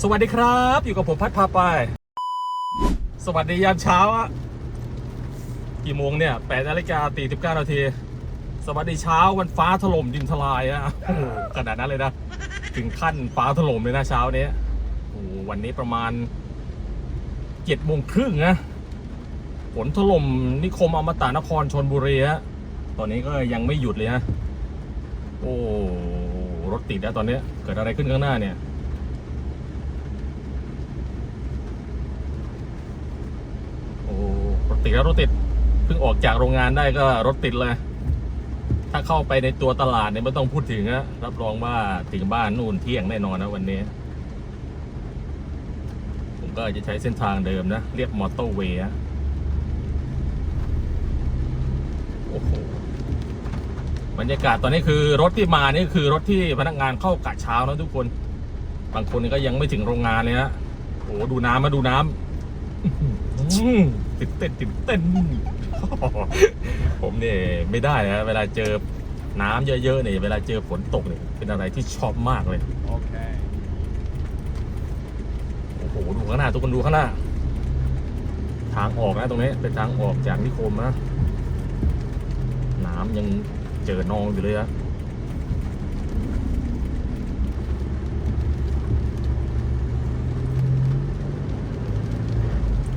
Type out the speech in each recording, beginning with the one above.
สวัสดีครับ อยู่กับผมพัดพาไป สวัสดียามเช้าอะกี่โมงเนี่ย8นาฬิกาตี19นาที สวัสดีเช้าวันฟ้าถล่มดินทลายอะโอ้โหขนาดนั้นเลยนะ ถึงขั้นฟ้าถล่มเลยนะเช้านี้โอ้วันนี้ประมาณ7โมงครึ่งนะฝนถล่มนิคมอมตะนครชนบุรีฮะตอนนี้ก็ยังไม่หยุดเลยนะโอ้รถติดแล้วตอนนี้เกิดอะไรขึ้นข้างหน้าเนี่ย โอ้รถ ติดแล้วรถติดเพิ่งออกจากโรงงานได้ก็รถติดเลย ถ้าเข้าไปในตัวตลาดเนี่ยไม่ต้องพูดถึงนะรับรองว่าถึงบ้านนู่นเที่ยงแน่นอนนะวันนี้ ผมก็จะใช้เส้นทางเดิมนะ เรียกมอเตอร์เวย์โอ้โหบรรยากาศตอนนี้คือรถที่มานี่คือรถที่พนักงานเข้ากะเช้านะทุกคน บางคนก็ยังไม่ถึงโรงงานเลยนะโอ้โหดูน้ำมาดูน้ำ ติดเต้นติดเต้นผมเนี่ยไม่ได้นะเวลาเจอน้ำเยอะๆเนี่ยเวลาเจอฝนตกเนี่ยเป็นอะไรที่ชอบมากเลย Okay. โอ้โหดูข้างหน้าทุกคนดูข้างหน้า ทางออกนะตรงนี้เป็นทางออกจากนิคมนะน้ำยังเจอ นองอยู่เลยอะ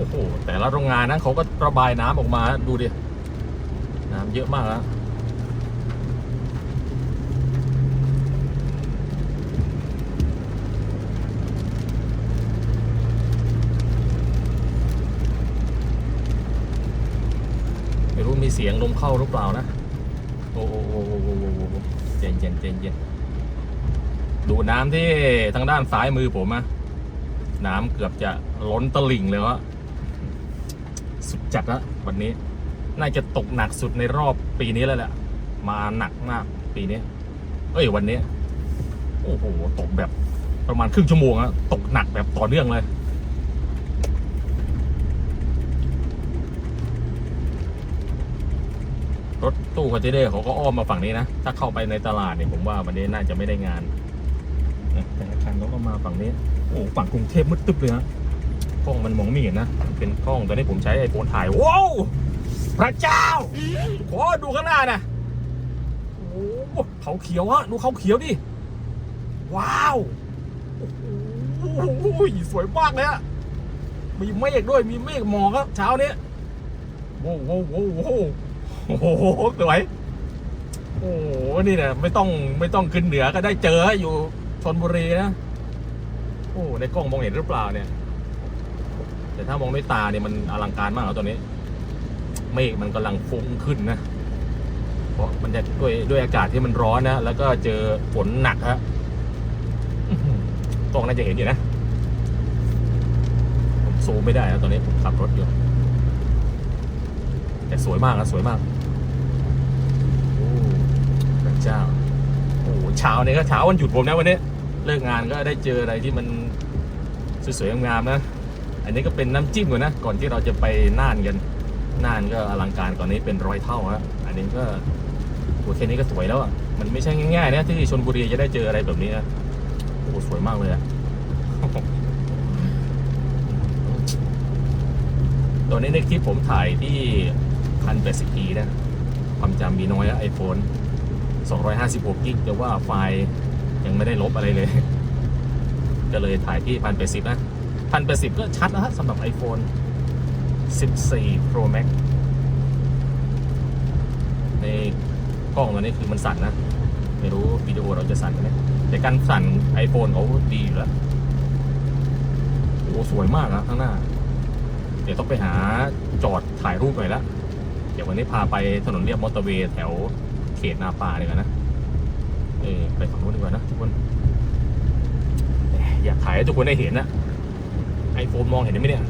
โอ้โหแต่ละโรงงานนะเขาก็ระบายน้ำออกมาดูดิ น้ำเยอะมากแล้วไม่รู้มีเสียงลมเข้าหรือเปล่านะ โอ้โหโอ้โหโอ้โหโอ้โหเย็นเย็นเย็นเย็นดูน้ำที่ทางด้านซ้ายมือผมอะน้ำเกือบจะล้นตลิ่งเลยวะ สุดจัดละวันนี้ น่าจะตกหนักสุดในรอบปีนี้แล้วแหละมาหนักมากปีนี้ เอ้ยวันนี้ โอ้โหตกแบบประมาณครึ่งชั่วโมงอะตกหนักแบบต่อเนื่องเลยรถตู้คอนเทนเนอร์เขาก็อ้อมมาฝั่งนี้นะ ถ้าเข้าไปในตลาดเนี่ยผมว่าวันนี้น่าจะไม่ได้งานนะแต่ละคันเขาก็มาฝั่งนี้ โอ้ฝั่งกรุงเทพมืดตึ๊บเลยฮะ กล้องมันมองไม่เห็นนะ เป็นกล้องตอนนี้ผมใช้ไอโฟนถ่าย ว้าว พระเจ้าโอ้ดูข้างหน้านะโอ้เขาเขียวอะดูเขาเขียวดิ ว้าว โอ้โหสวยมากเลยอะมีเมฆด้วย มีเมฆหมอกครับ เช้านี้โว้โว้โว้โว้โอ้โหสวยโอ้โห นี่เนี่ยไม่ต้องไม่ต้องขึ้นเหนือก็ได้เจออยู่ชนบุรีนะ โอ้ ในกล้องมองเห็นหรือเปล่าเนี่ย แต่ถ้ามองด้วยตาเนี่ยมันอลังการมากแล้วตอนนี้ เมฆมันกำลังฟุ้งขึ้นนะ เพราะมันจะด้วยด้วยอากาศที่มันร้อนนะ แล้วก็เจอฝนหนักฮะอื้อหือกล้องน่าจะเห็นอยู่นะ ผมซูมไม่ได้นะตอนนี้ผมขับรถอยู่ แต่สวยมากนะสวยมาก โอ้พระเจ้า โอ้เช้าเนี่ยก็เช้าวันหยุดผมนะวันนี้ เลิกงานก็ได้เจออะไรที่มันสวยๆงามๆนะ อันนี้ก็เป็นน้ำจิ้มก่อนนะ ก่อนที่เราจะไปน่านกัน น่านก็อลังการกว่อนนี้เป็นร้อยเท่าฮะอันนี้ก็โอ้แค่นี้ก็สวยแล้วอะ มันไม่ใช่ง่ายๆนะที่ชนบุรีจะได้เจออะไรแบบนี้นะ โอ้สวยมากเลยอะตัวนี้ในคลิปผมถ่ายที่พันแปดสิบปีนะ ความจำมีน้อยอะไอโฟน256กิกแต่ว่าไฟล์ยังไม่ได้ลบอะไรเลย ก็เลยถ่ายที่พันแปดสิบนะ พันแปดสิบก็ชัดนะฮะสำหรับ iPhone 14 Pro Max ในกล้องตัวนี้คือมันสั่นนะ ไม่รู้วิดีโอเราจะสั่นไหมแต่การสั่น iPhone เขาดีอยู่แล้วโอ้สวยมากนะข้างหน้า เดี๋ยวต้องไปหาจอดถ่ายรูปหน่อยละเดี๋ยววันนี้พาไปถนนเรียบมอเตอร์เวย์แถวเขตนาป่าดีกว่านะเออไปฝั่งนู้นดีกว่านะทุกคนอยากถ่ายให้ทุกคนได้เห็นนะ ไอโฟนมองเห็นไหมเนี่ย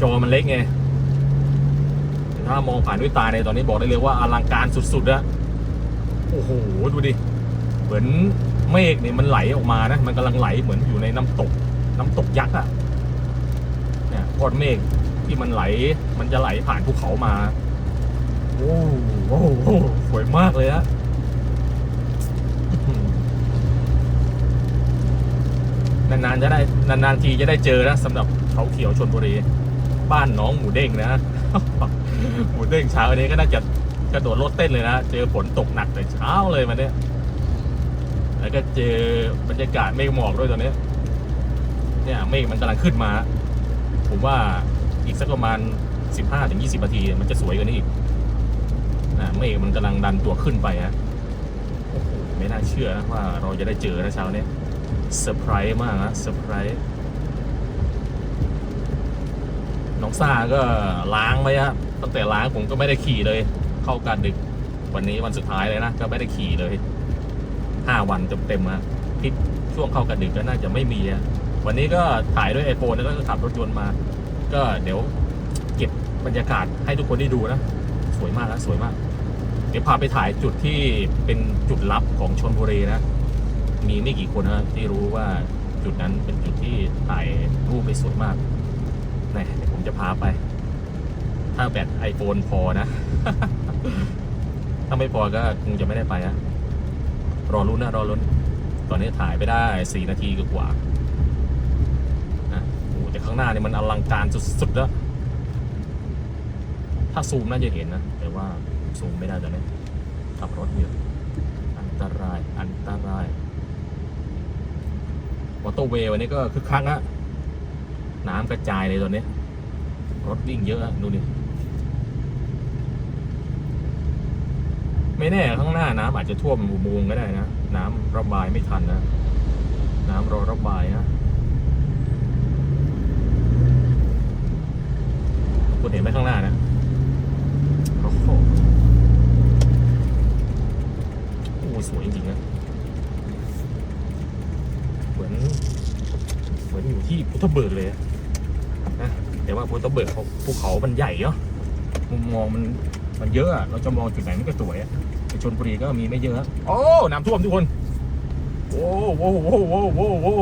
จอมันเล็กไงแต่ถ้ามองผ่านด้วยตาในตอนนี้บอกได้เลยว่าอลังการสุดๆอะโอ้โห ดูดิ เหมือนเมฆเนี่ยมันไหลออกมานะ มันกำลังไหลเหมือนอยู่ในน้ำตก น้ำตกยักษ์อะเนี่ยก้อนเมฆที่มันไหล มันจะไหลผ่านภูเขามา โอ้โหสวยมากเลยอะอื้อหือ นานๆจะได้นานๆทีจะได้เจอนะสำหรับเขาเขียวชนบุรี บ้านน้องหมูเด้งนะหมูเด้งเช้าอันนี้ก็น่าจะกระโดดรถเต้นเลยนะ เจอฝนตกหนักแต่เช้าเลยมันเนี้ยแล้วก็เจอบรรยากาศเมฆหมอกด้วยตอนนี้ เนี่ยเมฆมันกำลังขึ้นมา ผมว่าอีกสักประมาณ 15-20นาที มันจะสวยกว่านี้อีกนะเมฆมันกำลังดันตัวขึ้นไปฮะโอ้โหไม่น่าเชื่อนะว่าเราจะได้เจอนะเช้านี้ เซอร์ไพรส์มากนะเซอร์ไพรส์น้องซ่าก็ล้างไปฮะตั้งแต่ล้างผมก็ไม่ได้ขี่เลย เข้าการดึกวันนี้วันสุดท้ายเลยนะ ก็ไม่ได้ขี่เลยห้าวันเต็มๆฮะที่ช่วงเข้ากันดึกก็น่าจะไม่มีอะวันนี้ก็ถ่ายด้วยไอโฟนแล้วก็ขับรถยนต์มา ก็เดี๋ยวเก็บบรรยากาศให้ทุกคนได้ดูนะ สวยมากนะสวยมาก เดี๋ยวพาไปถ่ายจุดที่เป็นจุดลับของชนบุรีนะ มีไม่กี่คนนะที่รู้ว่าจุดนั้นเป็นจุดที่ถ่ายรูปไปสวยมากนี่เดี๋ยวผมจะพาไป ถ้าแบต iPhone พอนะ ถ้าไม่พอก็คงจะไม่ได้ไปนะรอรุ้นนะรอรุ้นตอนนี้ถ่ายไปได้สี่นาทีกว่านะโอ้แต่ข้างหน้านี่มันอลังการสุดๆแล้ว ถ้าซูมน่าจะเห็นนะ แต่ว่าซูมไม่ได้ตอนนี้ขับรถอยู่อันตราย อันตราย มอเตอร์เวย์วันนี้ก็คึกคักฮะน้ำกระจายเลยตอนนี้ รถวิ่งเยอะอะดูดิไม่แน่ข้างหน้าน้ำอาจจะท่วมอุโมงค์ก็ได้นะ น้ำระบายไม่ทันนะ น้ำรอระบายนะคุณเห็นไหมข้างหน้านะ โอ้โหโอ้ยสวยจริงๆนะ เหมือน เหมือนอยู่ ทเบิกเลยนะแต่ว่าภูทธเบิกเขาภูเขามันใหญ่เนาะมุมมองมันมันเยอะอะเราจะมองจุดไหนมันก็สวยอะชนบุรีก็มีไม่เยอะโอ้น้ำท่วมทุกคนโอ้โหโอ้โหโอ้โหโอ้โห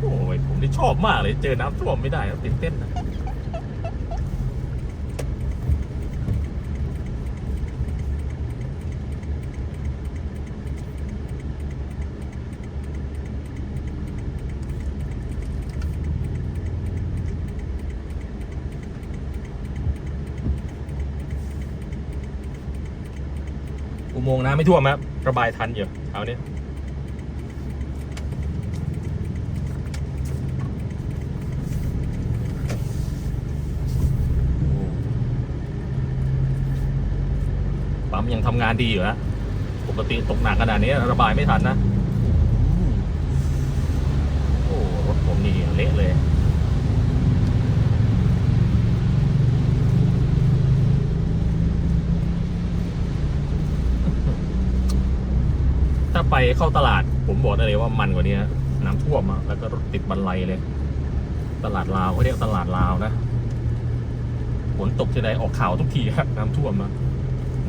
โอ้ยผมนี่ชอบมากเลย เจอน้ำท่วมไม่ได้ตื่นเต้นนะ โมงน้ำไม่ท่วมครับระบายทันอยู่เอาเนี่ยปั๊มยังทำงานดีอยู่ฮะปกติตกหนักขนาดนี้ระบายไม่ทันนะ โอ้รถผมนี่เละเลย ไปเข้าตลาด ผมบอกได้เลยว่ามันกว่านี้น้ำท่วมอะแล้วก็รถติดบันไลเลย ตลาดลาวเขาเรียกตลาดลาวนะฝนตกทีไรออกข่าวทุกทีครับน้ำท่วมนะ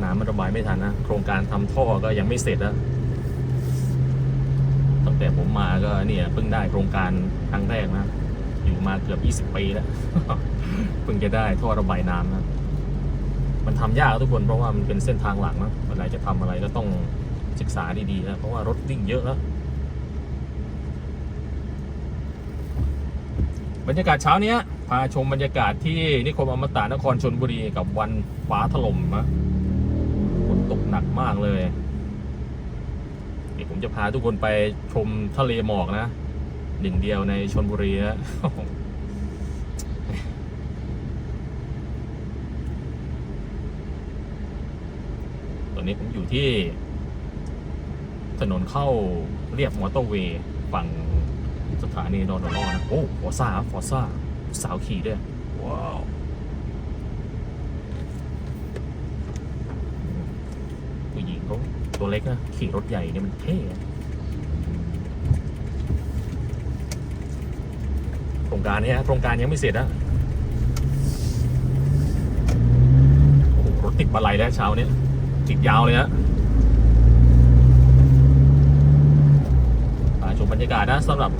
น้ำมันระบายไม่ทันนะโครงการทำท่อก็ยังไม่เสร็จนะตั้งแต่ผมมาก็เนี่ยเพิ่งได้โครงการครั้งแรกนะอยู่มาเกือบ20ปีแล้วเพิ่งจะได้ท่อระบายน้ำนะมันทำยากทุกคนเพราะว่ามันเป็นเส้นทางหลักนะเวลาจะทำอะไรก็ต้อง ศึกษาดีๆนะเพราะว่ารถวิ่งเยอะแล้วบรรยากาศเช้าเนี้ยพาชมบรรยากาศที่นิคมอมตะนครชนบุรีกับวันฟ้าถล่มนะฝนตกหนักมากเลยเดี๋ยวผมจะพาทุกคนไปชมทะเลหมอกนะหนึ่งเดียวในชนบุรีนะตอนนี้ผมอยู่ที่ ถนนเข้าเรียบมอเตอร์เวย์ฝั่งสถานีนอนนอนะ โอ้ฟอซ่าฟอซ่าสาวขี่ด้วย ว้าวผู้หญิงเขาตัวเล็กนะ ขี่รถใหญ่เนี่ยมันเท่โครงการเนี้ยโครงการยังไม่เสร็จนะโอ้โหรถติดบันไลแล้วเช้าเนี้ยติดยาวเลยฮะ บรรยากาศนะสำหรับ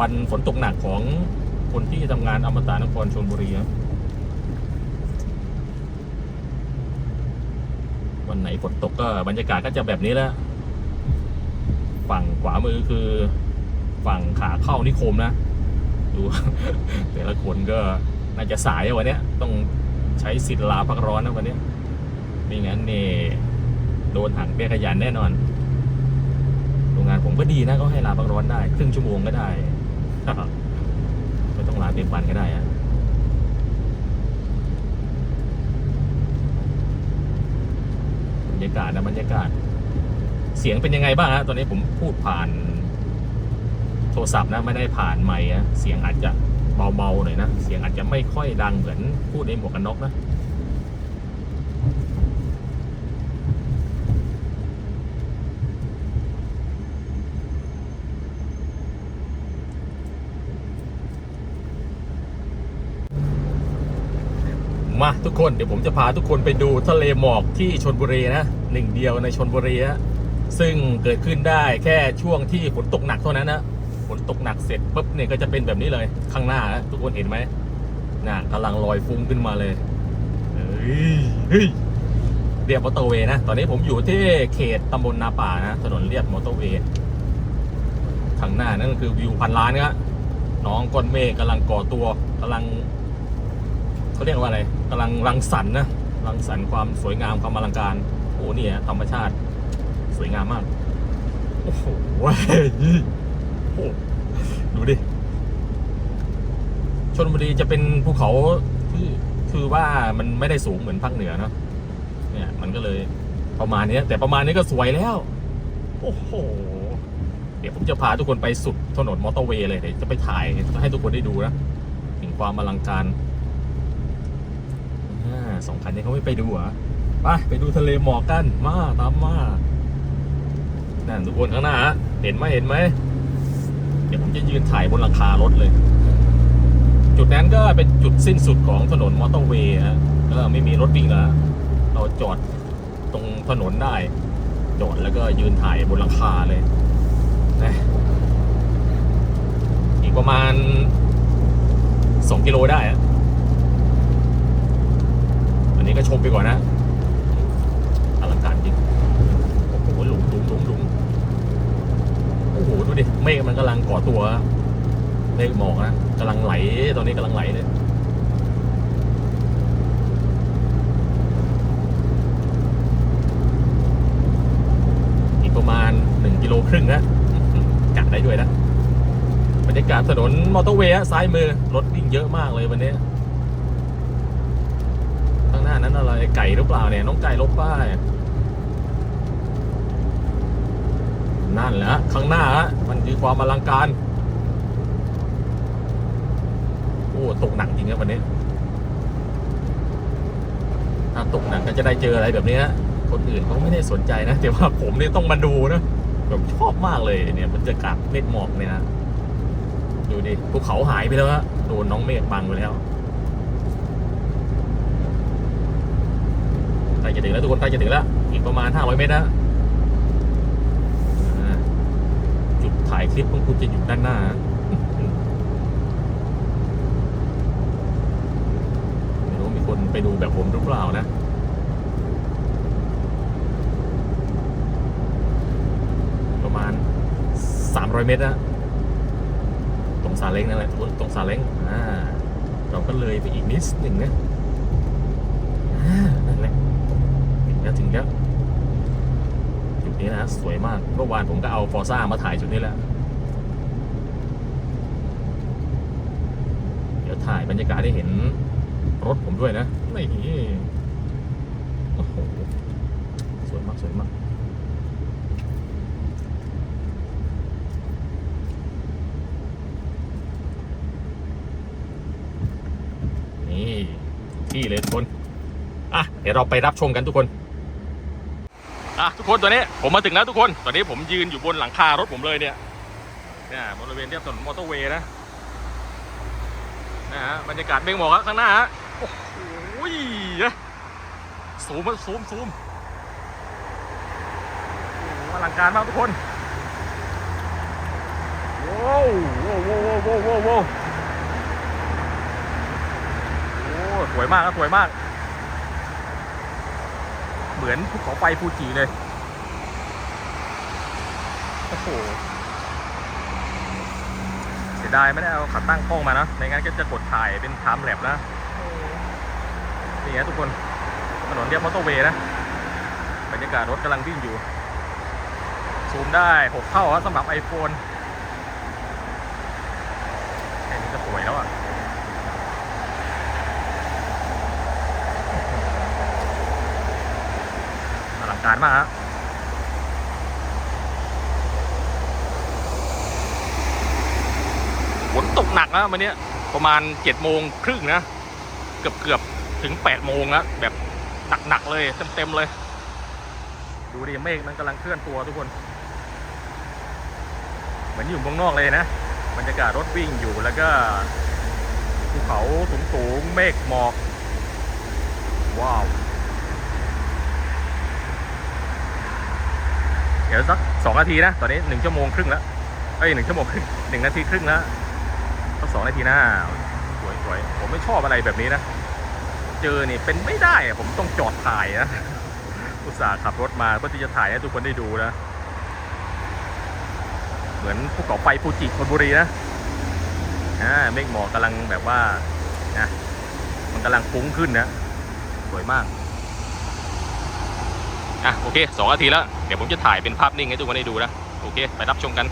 วันฝนตกหนักของคนที่ทำงานอมตะนครชลบุรีครับวันไหนฝนตกก็บรรยากาศก็จะแบบนี้แหละฝั่งขวามือคือ ฝั่งขาเข้านิคมนะ ดู แต่ละคนก็น่าจะสายวันนี้ต้องใช้สิทธิ์ลาพักร้อนนะวันนี้ไม่งั้นเนี่ยโดนหักเบี้ยขยันแน่นอน งงานผมก็ดีนะก็ให้ลาพักร้อนได้ครึ่งชั่วโมงก็ได้ไม่ต้องลาเต็มวันก็ได้อะบรรยากาศนะบรรยากาศ เสียงเป็นยังไงบ้างฮะตอนนี้ผมพูดผ่าน โทรศัพท์นะไม่ได้ผ่านไมค์นะเสียงอาจจะเบาๆหน่อยนะเสียงอาจจะไม่ค่อยดังเหมือนพูดในหมวกกันน็อกนะ มาทุกคนเดี๋ยวผมจะพาทุกคนไปดูทะเลหมอกที่ชนบุรีนะหนึ่งเดียวในชนบุรีนะซึ่งเกิดขึ้นได้แค่ช่วงที่ฝนตกหนักเท่านั้นนะฝนตกหนักเสร็จปุ๊บเนี่ยก็จะเป็นแบบนี้เลยข้างหน้านะทุกคนเห็นไหมน่ะกำลังลอยฟุ้งขึ้นมาเลยเฮ้ยเรียบมอเตอร์เวย์นะ ตอนนี้ผมอยู่ที่เขตตำบลนาป่านะ ถนนเรียบมอเตอร์เวย์ข้างหน้านั่นก็คือวิวพันล้านนะน้องก้อนเมฆกำลังก่อตัวกำลัง เขาเรียกว่าอะไรกำลังรังสรรค์นะรังสรรค์ความสวยงามความอลังการโอ้เนี่ยธรรมชาติสวยงามมากโอ้โหว้ยโอ้ดูดิชนบุรีจะเป็นภูเขาที่คือว่ามันไม่ได้สูงเหมือนภาคเหนือเนอะเนี่ย มันก็เลยประมาณนี้แต่ประมาณนี้ก็สวยแล้ว โอ้โห เดี๋ยวผมจะพาทุกคนไปสุดถนนมอเตอร์เวย์เลยเดี๋ยวจะไปถ่ายให้ทุกคนได้ดูนะ ถึงความอลังการ สองคันนี้เขาไม่ไปดูเหรอะไปไปดูทะเลหมอกกันมาตามมานั่นทุกคนข้างหน้าฮะเห็นไหมเห็นไหมเดี๋ยวผมจะยืนถ่ายบนหลังคารถเลย จุดนั้นก็เป็นจุดสิ้นสุดของถนนมอเตอร์เวย์ฮะก็ไม่มีรถวิ่งแล้วเราจอดตรงถนนได้ จอดแล้วก็ยืนถ่ายบนหลังคาเลยนะอีกประมาณสองกิโลได้อะ นี้ก็ชมไปก่อนนะอลังการจริงโอ้โหหลุมหลุมหลุมหลุมโอ้โหดูดิเมฆมันกำลังก่อตัวเมฆหมอกนะกำลังไหลตอนนี้กำลังไหลเลยอีกประมาณหนึ่งกิโลครึ่งนะกะได้ด้วยนะบรรยากาศถนนมอเตอร์เวย์ซ้ายมือรถวิ่งเยอะมากเลยวันนี้ น้านั้นอะไรไก่หรือเปล่าเนี่ยน้องไก่ลบป้ายนั่นแหละข้างหน้าฮะมันคือความอลังการ โอ้ตกหนักจริงครับวันนี้ถ้าตกหนักก็จะได้เจออะไรแบบนี้ฮะคนอื่นเขาไม่ได้สนใจนะแต่ว่าผมเนี่ยต้องมาดูนะแบบชอบมากเลยเนี่ยบรรยากาศเม็ดหมอกเนี่ยนะดูดิภูเขาหายไปแล้วฮะโดนน้องเมฆบังไปแล้ว ใกล้จะถึงแล้วทุกคนใกล้จะถึงแล้วอีกประมาณ 500 เมตรนะจุดถ่ายคลิปของคุณจะอยู่ด้านหน้าไม่รู้มีคนไปดูแบบผมหรือเปล่านะประมาณ 300 เมตรนะตรงซาเล้งนั่นแหละตรงซาเล้งอ่าเราก็เลยไปอีกนิดหนึ่งนะอ่านั่นแหละ ถึงแล้วถึงแล้วจุดนี้นะสวยมากเมื่อวานผมก็เอาฟอร์ซ่ามาถ่ายจุดนี้แหละเดี๋ยวถ่ายบรรยากาศได้เห็นรถผมด้วยนะนี่โอ้โหสวยมากสวยมากนี่ที่เลยทุกคน อะ เดี๋ยวเราไปรับชมกันทุกคน อะทุกคนตัวนี้ผมมาถึงแล้วทุกคน ตอนนี้ผมยืนอยู่บนหลังคารถผมเลยเนี่ยเนี่ยบริเวณเรียบถนนมอเตอร์เวย์นะนะฮะบรรยากาศเมฆหมอกครับข้างหน้าฮะโอ้โหนะซูมมาซูมซูมอลังการมากทุกคนว้าวว้าวว้าวว้าวว้าวว้าวโอ้สวยมากครับสวยมาก เหมือนภูเขาไฟฟูจิเลย โอ้โห เสียดายไม่ได้เอาขาตั้งกล้องมานะไม่งั้นก็จะกดถ่ายเป็นไทม์แลปนะนี่ฮะทุกคน ถนนเรียบมอเตอร์เวย์นะ บรรยากาศรถกำลังวิ่งอยู่ ซูมได้ 6 เท่าสำหรับ iPhone แค่นี้ก็สวยแล้วอะ อลังการ มากฮะฝนตกหนักนะวันนี้ประมาณ7จ็ดโมงครึ่งนะ เกือบเกือบถึง8ปดโมงแล้วแบบหนักๆเลยเต็มๆเลย ดูดิเมฆมันกำลังเคลื่อนตัวทุกคน เหมือนอยู่เมืองนอกเลยนะบรรยากาศรถวิ่งอยู่แล้วก็ภูเขาสูงๆเมฆหมอก ว้าว เดี๋ยวสักสองนาทีนะตอนนี้หนึ่งชั่วโมงครึ่งแล้วเอ้ยหนึ่งชั่วโมงครึ่งหนึ่งนาทีครึ่งแล้วสักสองนาทีนะสวยสวยผมไม่ชอบอะไรแบบนี้นะ เจอนี่เป็นไม่ได้ผมต้องจอดถ่ายนะอุตส่าห์ขับรถมาเพื่อที่จะถ่ายให้ทุกคนได้ดูนะ เหมือนภูเขาไฟฟูจิชลบุรีนะอ่าเมฆหมอกกำลังแบบว่านะมันกำลังฟุ้งขึ้นนะสวยมาก อะโอเคสองนาทีแล้ว เดี๋ยวผมจะถ่ายเป็นภาพนิ่งให้ทุกคนได้ดูนะ โอเค ไปรับชมกัน